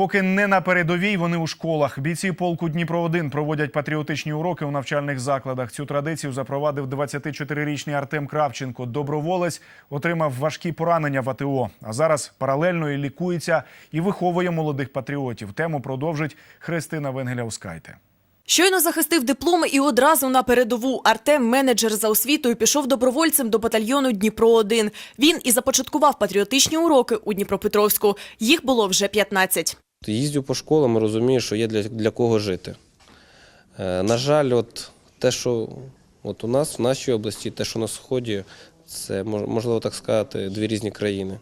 Поки не на передовій, вони у школах. Бійці полку Дніпро 1 проводять патріотичні уроки у навчальних закладах. Цю традицію запровадив 24-річний Артем Кравченко. Доброволець отримав важкі поранення в АТО. А зараз паралельно і лікується і виховує молодих патріотів. Тему продовжить Христина Венгеляускайте. Щойно захистив дипломи і одразу на передову. Артем, менеджер за освітою, пішов добровольцем до батальйону Дніпро-1. Він і започаткував патріотичні уроки у Дніпропетровську. Їх було вже 15. Їздю по школам розумію, що є для, для кого жити. Е, на жаль, от те, що от у нас в нашій області, те, що на Сході, це можливо так сказати, дві різні країни.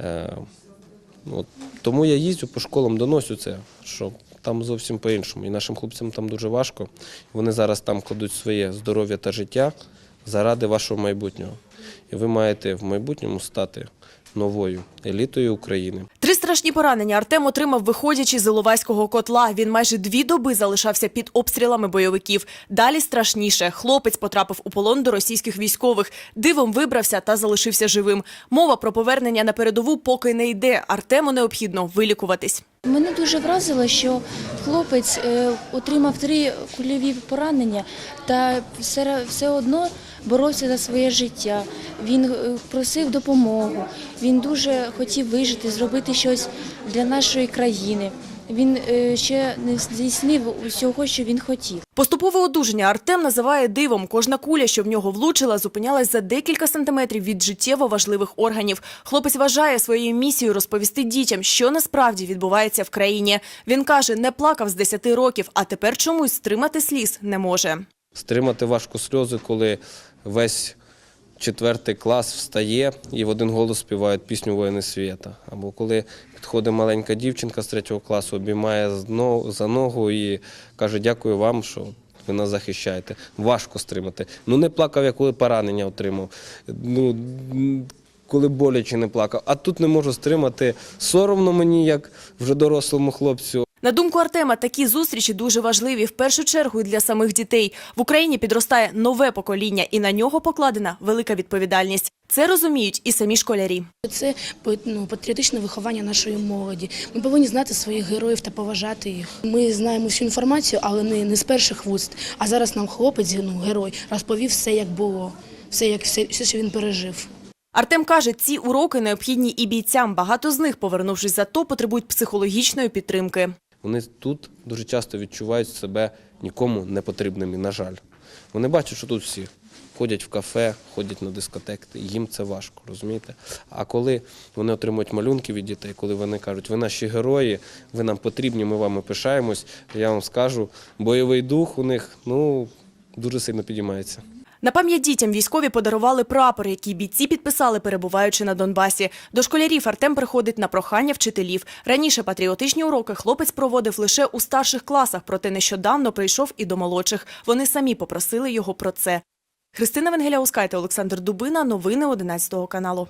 Е, от, тому я їздю по школам, доносю це, що там зовсім по-іншому. І нашим хлопцям там дуже важко. Вони зараз там кладуть своє здоров'я та життя заради вашого майбутнього. І ви маєте в майбутньому стати новою елітою України. Три страшні поранення Артем отримав, виходячи з Іловайського котла. Він майже дві доби залишався під обстрілами бойовиків. Далі страшніше. Хлопець потрапив у полон до російських військових. Дивом вибрався та залишився живим. Мова про повернення на передову поки не йде. Артему необхідно вилікуватись. Мене дуже вразило, що хлопець е, отримав три кульові поранення та все, одно боровся за своє життя. Він е, просив допомогу. Він дуже хотів вижити, зробити щось для нашої країни. Він е, ще не здійснив усього, що він хотів. Поступове одужання Артем називає дивом. Кожна куля, що в нього влучила, зупинялась за декілька сантиметрів від життєво важливих органів. Хлопець вважає своєю місією розповісти дітям, що насправді відбувається в країні. Він каже, не плакав з 10 років, а тепер чомусь стримати сліз не може. Стримати важко сльози, коли весь четвертий клас встає і в один голос співають пісню Воїни світа. Або коли підходить маленька дівчинка з третього класу, обіймає за ногу і каже: Дякую вам, що ви нас захищаєте. Важко стримати. Ну не плакав, я коли поранення отримав. Ну, коли боляче не плакав. А тут не можу стримати. Соромно мені, як вже дорослому хлопцю. На думку Артема, такі зустрічі дуже важливі в першу чергу і для самих дітей. В Україні підростає нове покоління, і на нього покладена велика відповідальність. Це розуміють і самі школярі. Це ну, патріотичне виховання нашої молоді. Ми повинні знати своїх героїв та поважати їх. Ми знаємо всю інформацію, але не, не з перших вуст. А зараз нам хлопець, ну, герой, розповів все, як було, все, як все, все, що він пережив. Артем каже, ці уроки необхідні і бійцям. Багато з них, повернувшись за то, потребують психологічної підтримки. Вони тут дуже часто відчувають себе нікому не потрібними, на жаль. Вони бачать, що тут всі ходять в кафе, ходять на дискотеки, їм це важко, розумієте? А коли вони отримують малюнки від дітей, коли вони кажуть, ви наші герої, ви нам потрібні, ми вами пишаємось, я вам скажу, бойовий дух у них ну, дуже сильно підіймається. На пам'ять дітям військові подарували прапор, який бійці підписали, перебуваючи на Донбасі. До школярів Артем приходить на прохання вчителів. Раніше патріотичні уроки хлопець проводив лише у старших класах, проте нещодавно прийшов і до молодших. Вони самі попросили його про це. Христина Венгеля Ускайте, Олександр Дубина. Новини 11 каналу.